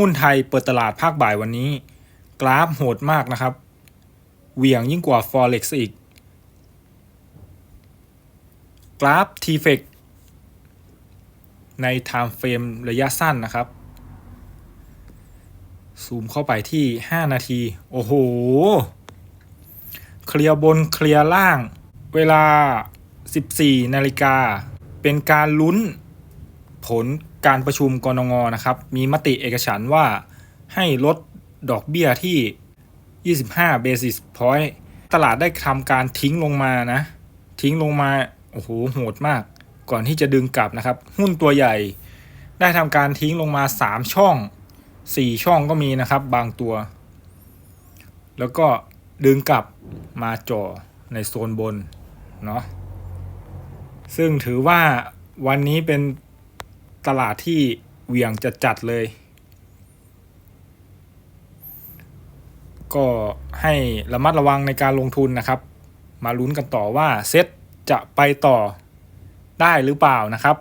หุ้นไทยเปิดตลาดภาคบ่ายวันนี้ กราฟโหดมากนะครับ เหวี่ยงยิ่งกว่า Forex อีก กราฟ t f e c ใน Time Frame ระยะสั้นนะครับ ซูมเข้าไปที่ 5 นาที โอ้โห เคลียร์บนเคลียร์ล่าง เวลา 14 นาฬิกา เป็นการลุ้น ผลการประชุมกรงงนะครับ มีมติเอกฉันว่าให้ลดดอกเบี้ยที่ 25 basis point ตลาดได้ทำการทิ้งลงมานะ ทิ้งลงมา โอ้โห โหดมาก ก่อนที่จะดึงกลับนะครับ หุ้นตัวใหญ่ ได้ทำการทิ้งลงมา 3 ช่อง 4 ช่องก็มีนะครับ บางตัว แล้วก็ดึงกลับมาจ่อในโซนบน เนาะ ซึ่งถือว่าวันนี้เป็น ตลาดที่เวียงจะจัดเลย ก็ให้ระมัดระวังในการลงทุนนะครับ มาลุ้นกันต่อว่าเซ็ตจะไปต่อได้หรือเปล่านะครับ